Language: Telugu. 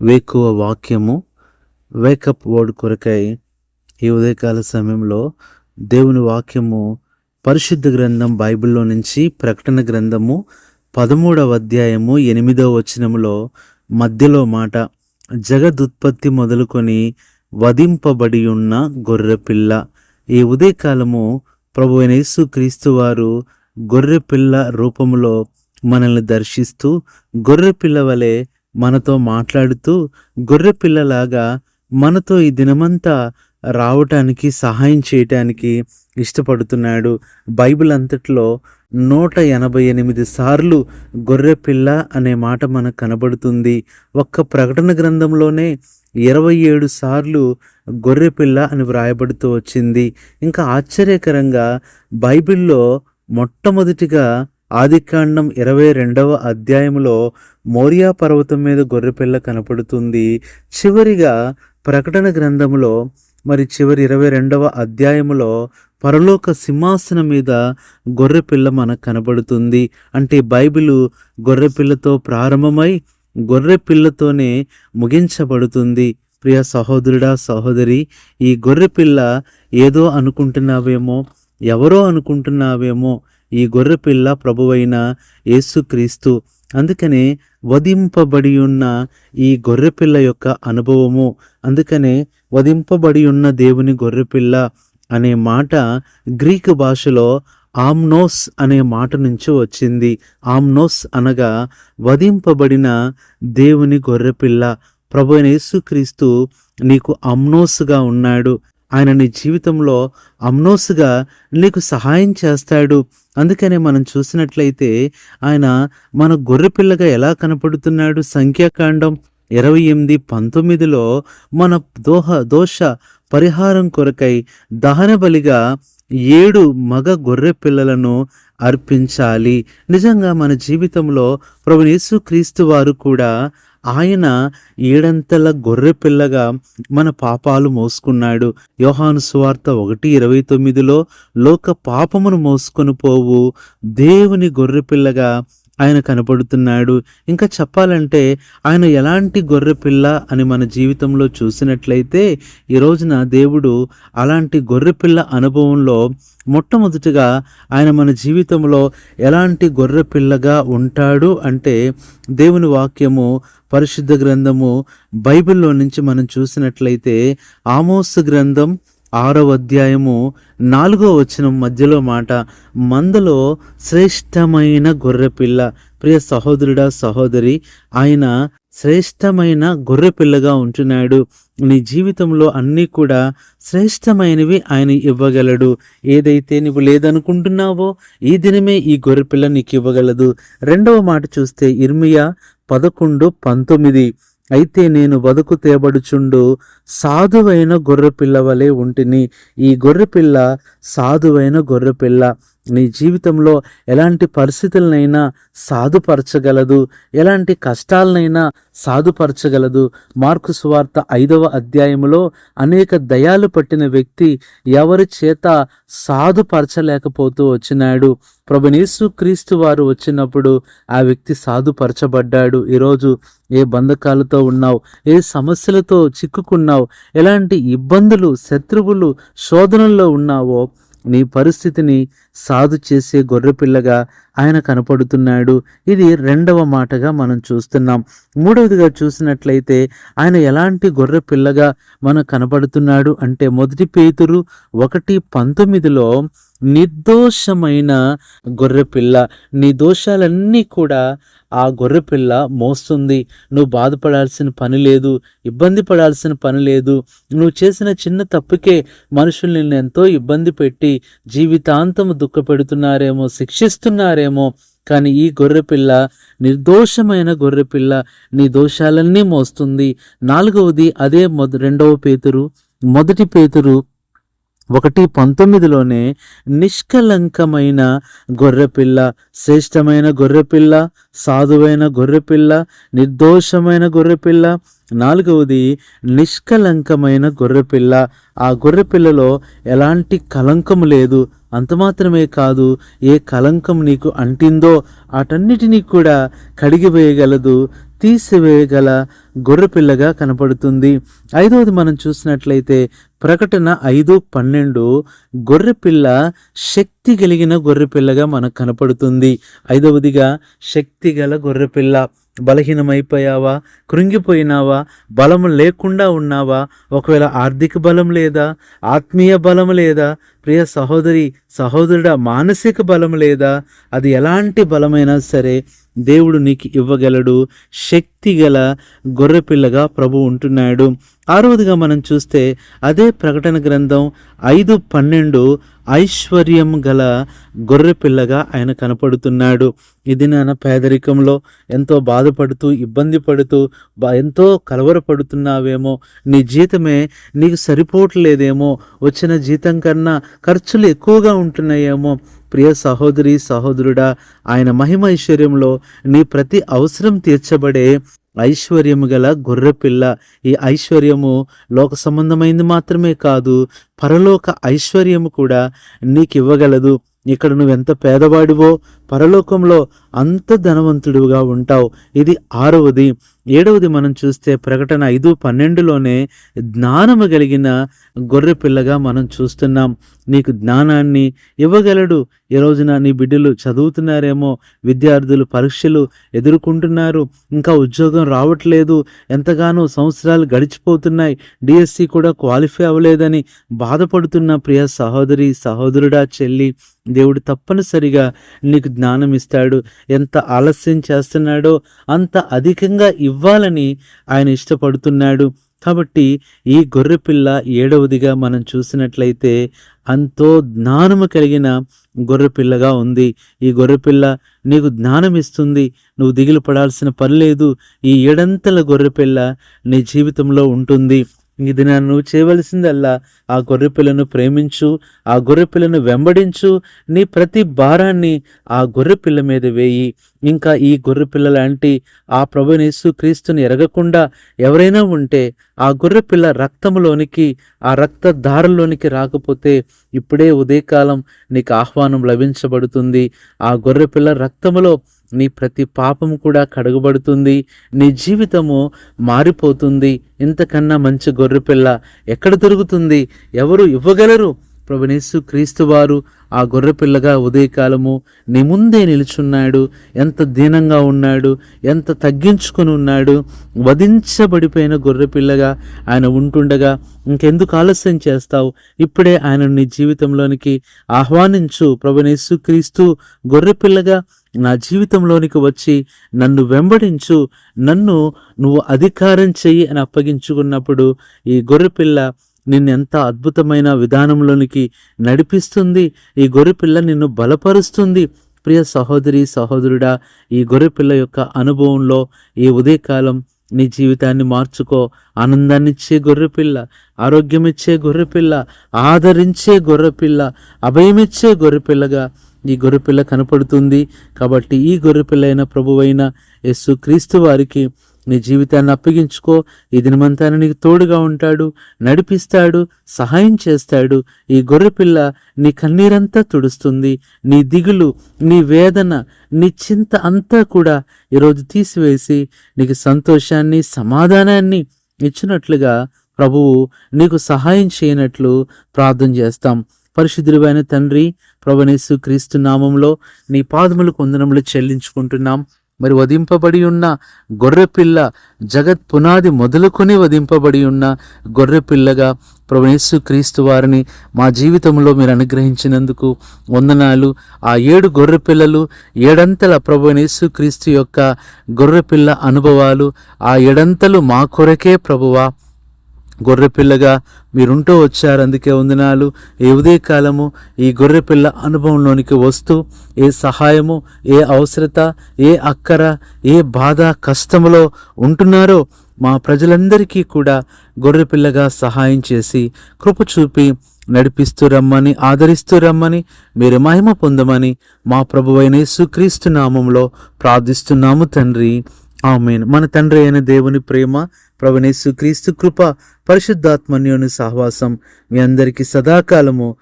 వేకువ వాక్యము వేకప్ వర్డ్ కొరకై ఈ ఉదయకాల సమయంలో దేవుని వాక్యము పరిశుద్ధ గ్రంథం బైబిల్లో నుంచి ప్రకటన గ్రంథము పదమూడవ అధ్యాయము ఎనిమిదవ వచనములో మధ్యలో మాట జగదుత్పత్తి మొదలుకొని వధింపబడి ఉన్న గొర్రెపిల్ల. ఈ ఉదయకాలము ప్రభు యేసు క్రీస్తు వారు గొర్రెపిల్ల రూపంలో మనల్ని దర్శిస్తూ గొర్రెపిల్ల వలె మనతో మాట్లాడుతూ గొర్రెపిల్లలాగా మనతో ఈ దినమంతా రావటానికి సహాయం చేయటానికి ఇష్టపడుతున్నాడు. బైబిల్ అంతట్లో నూట ఎనభై ఎనిమిది సార్లు గొర్రెపిల్ల అనే మాట మనకు కనబడుతుంది. ఒక్క ప్రకటన గ్రంథంలోనే ఇరవై ఏడు సార్లు గొర్రెపిల్ల అని వ్రాయబడుతూ వచ్చింది. ఇంకా ఆశ్చర్యకరంగా బైబిల్లో మొట్టమొదటిగా ఆదికాండం ఇరవై రెండవ అధ్యాయంలో మోరియా పర్వతం మీద గొర్రెపిల్ల కనపడుతుంది. చివరిగా ప్రకటన గ్రంథంలో మరి చివరి ఇరవై రెండవ అధ్యాయములో పరలోక సింహాసనం మీద గొర్రెపిల్ల మనకు కనబడుతుంది అంటే బైబిలు గొర్రెపిల్లతో ప్రారంభమై గొర్రెపిల్లతోనే ముగించబడుతుంది. ప్రియ సహోదరుడా సహోదరి ఈ గొర్రెపిల్ల ఏదో అనుకుంటున్నావేమో ఎవరో అనుకుంటున్నావేమో ఈ గొర్రెపిల్ల ప్రభువైన యేసుక్రీస్తు. అందుకనే వధింపబడి ఉన్న ఈ గొర్రెపిల్ల యొక్క అనుభవము అందుకనే వధింపబడి ఉన్న దేవుని గొర్రెపిల్ల అనే మాట గ్రీకు భాషలో ఆమ్నోస్ అనే మాట నుంచి వచ్చింది. ఆమ్నోస్ అనగా వధింపబడిన దేవుని గొర్రెపిల్ల ప్రభు యేసుక్రీస్తు నీకు అమ్నోస్గా ఉన్నాడు. ఆయన నీ జీవితంలో అమ్నోస్గా నీకు సహాయం చేస్తాడు. అందుకనే మనం చూసినట్లయితే ఆయన మన గొర్రెపిల్లగా ఎలా కనపడుతున్నాడు? సంఖ్యాకాండం ఇరవై ఎనిమిది పంతొమ్మిదిలో మన దోహ దోష పరిహారం కొరకై దహన బలిగా ఏడు మగ గొర్రె పిల్లలను అర్పించాలి. నిజంగా మన జీవితంలో ప్రభు యేసుక్రీస్తు వారు కూడా ఆయన ఏడంతల గొర్రె పిల్లగా మన పాపాలు మోసుకున్నాడు. యోహాను సువార్త ఒకటి ఇరవై తొమ్మిదిలో లోక పాపమును మోసుకొని పోవు దేవుని గొర్రె పిల్లగా ఆయన కనపడుతున్నాడు. ఇంకా చెప్పాలంటే ఆయన ఎలాంటి గొర్రె పిల్ల అని మన జీవితంలో చూసినట్లయితే ఈ రోజున దేవుడు అలాంటి గొర్రె పిల్ల అనుభవంలో మొట్టమొదటిగా ఆయన మన జీవితంలో ఎలాంటి గొర్రె పిల్లగా ఉంటాడు అంటే దేవుని వాక్యము పరిశుద్ధ గ్రంథము బైబిల్లో నుంచి మనం చూసినట్లయితే ఆమోస్ గ్రంథం ఆరవ అధ్యాయము నాలుగో వచనం మధ్యలో మాట మందలో శ్రేష్టమైన గొర్రెపిల్ల. ప్రియ సహోదరుడా సహోదరి ఆయన శ్రేష్టమైన గొర్రెపిల్లగా ఉంటున్నాడు. నీ జీవితంలో అన్నీ కూడా శ్రేష్టమైనవి ఆయన ఇవ్వగలడు. ఏదైతే నువ్వు లేదనుకుంటున్నావో ఈ దినమే ఈ గొర్రెపిల్ల నీకు ఇవ్వగలదు. రెండవ మాట చూస్తే ఇర్మియా పదకొండు పంతొమ్మిది. అయితే నేను బతుకు తేబడుచుండు సాధువైన గొర్రెపిల్ల వలె ఉంటిని. ఈ గొర్రెపిల్ల సాధువైన గొర్రెపిల్ల. నీ జీవితంలో ఎలాంటి పరిస్థితులనైనా సాధుపరచగలదు ఎలాంటి కష్టాలనైనా సాధుపరచగలదు. మార్కు సువార్త ఐదవ అధ్యాయంలో అనేక దయాలు పట్టిన వ్యక్తి ఎవరి చేత సాధుపరచలేకపోతూ వచ్చినాడు. ప్రభునేసు క్రీస్తు వారు వచ్చినప్పుడు ఆ వ్యక్తి సాధుపరచబడ్డాడు. ఈరోజు ఏ బంధకాలతో ఉన్నావు? ఏ సమస్యలతో చిక్కుకున్నావు? ఎలాంటి ఇబ్బందులు శత్రువులు శోధనల్లో ఉన్నావో నీ పరిస్థితిని సాధు చేసే గొర్రెపిల్లగా ఆయన కనపడుతున్నాడు. ఇది రెండవ మాటగా మనం చూస్తున్నాం. మూడవదిగా చూసినట్లయితే ఆయన ఎలాంటి గొర్రె పిల్లగా మనం కనపడుతున్నాడు అంటే మొదటి పేతురు ఒకటి పంతొమ్మిదిలో నిర్దోషమైన గొర్రెపిల్ల నీ దోషాలన్నీ కూడా ఆ గొర్రెపిల్ల మోస్తుంది నువ్వు బాధపడాల్సిన పని లేదు ఇబ్బంది పడాల్సిన పని లేదు నువ్వు చేసిన చిన్న తప్పుకే మనుషులు నిన్ను ఎంతో ఇబ్బంది పెట్టి జీవితాంతం దుఃఖపెడుతున్నారేమో శిక్షిస్తున్నారేమో కానీ ఈ గొర్రెపిల్ల నిర్దోషమైన గొర్రెపిల్ల నీ దోషాలన్నీ మోస్తుంది. నాలుగవది అదే మొద రెండవ పేతురు. మొదటి పేతురు ఒకటి పంతొమ్మిదిలోనే నిష్కలంకమైన గొర్రెపిల్ల శ్రేష్టమైన గొర్రెపిల్ల సాధువైన గొర్రెపిల్ల నిర్దోషమైన గొర్రెపిల్ల నాలుగవది నిష్కలంకమైన గొర్రెపిల్ల. ఆ గొర్రెపిల్లలో ఎలాంటి కలంకం లేదు. అంత మాత్రమే కాదు ఏ కలంకం నీకు అంటిందో అటన్నిటినీ కూడా కడిగివేయగలదు తీసివేయగల గొర్రెపిల్లగా కనపడుతుంది. ఐదవది మనం చూసినట్లయితే ప్రకటన ఐదు పన్నెండు గొర్రెపిల్ల శక్తి కలిగిన గొర్రెపిల్లగా మనకు కనపడుతుంది. ఐదవదిగా శక్తి గల గొర్రెపిల్ల. బలహీనమైపోయావా? కృంగిపోయినావా? బలం లేకుండా ఉన్నావా? ఒకవేళ ఆర్థిక బలం లేదా? ఆత్మీయ బలం లేదా? ప్రియ సహోదరి సహోదరుడ మానసిక బలం లేదా? అది ఎలాంటి బలమైనా సరే దేవుడు నీకు ఇవ్వగలడు. శక్తి గల గొర్రెపిల్లగా ప్రభు ఉంటున్నాడు. ఆరవదిగా మనం చూస్తే అదే ప్రకటన గ్రంథం ఐదు పన్నెండు ఐశ్వర్యం గల గొర్రెపిల్లగా ఆయన కనపడుతున్నాడు. ఇది నాన్న పేదరికంలో ఎంతో బాధపడుతూ ఇబ్బంది పడుతూ బా- ఎంతో కలవరపడుతున్నావేమో నీ జీతమే నీకు సరిపోవట్లేదేమో వచ్చిన జీతం కన్నా ఖర్చులు ఎక్కువగా ఉంటున్నాయేమో. ప్రియ సహోదరి సహోదరుడా ఆయన మహిమ ఐశ్వర్యంలో నీ ప్రతి అవసరం తీర్చబడే ఐశ్వర్యము గల గొర్రెపిల్ల. ఈ ఐశ్వర్యము లోక సంబంధమైంది మాత్రమే కాదు పరలోక ఐశ్వర్యము కూడా నీకు ఇవ్వగలదు ఇక్కడ నువ్వెంత పేదవాడివో పరలోకంలో అంత ధనవంతుడిగా ఉంటావు. ఇది ఆరవది. ఏడవది మనం చూస్తే ప్రకటన ఐదు పన్నెండులోనే జ్ఞానము కలిగిన గొర్రె పిల్లగా మనం చూస్తున్నాం. నీకు జ్ఞానాన్ని ఇవ్వగలడు. ఈ రోజున నీ బిడ్డలు చదువుతున్నారేమో విద్యార్థులు పరీక్షలు ఎదుర్కొంటున్నారు ఇంకా ఉద్యోగం రావట్లేదు ఎంతగానో సంవత్సరాలు గడిచిపోతున్నాయి డిఎస్సి కూడా క్వాలిఫై అవ్వలేదని బాధపడుతున్న ప్రియ సహోదరి సహోదరుడా చెల్లి దేవుడు తప్పనిసరిగా నీకు జ్ఞానం ఇస్తాడు. ఎంత ఆలస్యం చేస్తున్నాడో అంత అధికంగా ఇవ్వాలని ఆయన ఇష్టపడుతున్నాడు. కాబట్టి ఈ గొర్రెపిల్ల ఏడవదిగా మనం చూసినట్లయితే అంతో జ్ఞానము కలిగిన గొర్రెపిల్లగా ఉంది. ఈ గొర్రెపిల్ల నీకు జ్ఞానం ఇస్తుంది. నువ్వు దిగులు పడాల్సిన పని లేదు. ఈ ఏడంతల గొర్రెపిల్ల నీ జీవితంలో ఉంటుంది. ఇది నువ్వు చేయవలసిందల్లా. ఆ గొర్రెపిల్లను ప్రేమించు ఆ గొర్రెపిల్లను వెంబడించు. నీ ప్రతి భారాన్ని ఆ గొర్రెపిల్ల మీద వేయి. ఇంకా ఈ గొర్రెపిల్ల లాంటి ఆ ప్రభునేసు క్రీస్తుని ఎరగకుండా ఎవరైనా ఉంటే ఆ గొర్రెపిల్ల రక్తంలోనికి ఆ రక్త దారుల్లోనికి రాకపోతే ఇప్పుడే ఉదయకాలం నీకు ఆహ్వానం లభించబడుతుంది. ఆ గొర్రెపిల్ల రక్తములో నీ ప్రతి పాపం కూడా కడగబడుతుంది నీ జీవితము మారిపోతుంది. ఇంతకన్నా మంచి గొర్రెపిల్ల ఎక్కడ దొరుకుతుంది? ఎవరు ఇవ్వగలరు? ప్రభునేసు క్రీస్తు వారు ఆ గొర్రెపిల్లగా ఉదయకాలము నీ ముందే నిలుచున్నాడు ఎంత దీనంగా ఉన్నాడు ఎంత తగ్గించుకొని ఉన్నాడు వధించబడిపోయిన గొర్రెపిల్లగా ఆయన ఉంటుండగా ఇంకెందుకు ఆలస్యం చేస్తావు? ఇప్పుడే ఆయన నీ జీవితంలోనికి ఆహ్వానించు. ప్రభునేసు క్రీస్తు గొర్రెపిల్లగా నా జీవితంలోనికి వచ్చి నన్ను వెంబడించు నన్ను నువ్వు అధికారం చెయ్యి అని అప్పగించుకున్నప్పుడు ఈ గొర్రెపిల్ల నిన్నెంత అద్భుతమైన విధానంలోనికి నడిపిస్తుంది ఈ గొర్రెపిల్ల నిన్ను బలపరుస్తుంది. ప్రియ సహోదరి సహోదరుడా ఈ గొర్రెపిల్ల యొక్క అనుభవంలో ఈ ఉదయకాలం నీ జీవితాన్ని మార్చుకో. ఆనందాన్నిచ్చే గొర్రెపిల్ల ఆరోగ్యమిచ్చే గొర్రెపిల్ల ఆదరించే గొర్రెపిల్ల అభయమిచ్చే గొర్రెపిల్లగా ఈ గొర్రెపిల్ల కనపడుతుంది. కాబట్టి ఈ గొర్రెపిల్ల అయిన ప్రభువైన యస్సు క్రీస్తు వారికి నీ జీవితాన్ని అప్పగించుకో. ఈ దినమంతాన నీకు తోడుగా ఉంటాడు నడిపిస్తాడు సహాయం చేస్తాడు. ఈ గొర్రెపిల్ల నీ కన్నీరంతా తుడుస్తుంది. నీ దిగులు నీ వేదన నీ చింత అంతా కూడా ఈరోజు తీసివేసి నీకు సంతోషాన్ని సమాధానాన్ని ఇచ్చినట్లుగా ప్రభువు నీకు సహాయం చేయనట్లు ప్రార్థన చేస్తాం. పరిశుద్ధుడివైన తండ్రి ప్రభనేసు క్రీస్తు నామంలో నీ పాదములకు వందనములు చెల్లించుకుంటున్నాం. మరి వధింపబడి ఉన్న గొర్రెపిల్ల జగత్ పునాది మొదలుకొని వధింపబడి ఉన్న గొర్రెపిల్లగా ప్రభునేసు క్రీస్తు వారిని మా జీవితంలో మీరు అనుగ్రహించినందుకు వందనాలు. ఆ ఏడు గొర్రెపిల్లలు ఏడంతల ప్రభునేసు క్రీస్తు యొక్క గొర్రెపిల్ల అనుభవాలు ఆ ఏడంతలు మా కొరకే ప్రభువా. గొర్రెపిల్లగా మీరుంటూ వచ్చారు. అందుకే వందనాలు. ఏ ఉదయకాలము ఈ గొర్రెపిల్ల అనుభవంలోనికి వస్తూ ఏ సహాయము ఏ అవసరత ఏ అక్కర ఏ బాధ కష్టములో ఉంటున్నారో మా ప్రజలందరికీ కూడా గొర్రెపిల్లగా సహాయం చేసి కృప చూపి నడిపిస్తూ రమ్మని ఆదరిస్తూ రమ్మని మీరు మహిమ పొందమని మా ప్రభువైన యేసుక్రీస్తు నామంలో ప్రార్థిస్తున్నాము తండ్రి. ఆమెను. మన తండ్రి అయిన దేవుని ప్రేమ ప్రభునేసు క్రీస్తు కృప పరిశుద్ధాత్మన్యోని సహవాసం మీ అందరికీ సదాకాలము.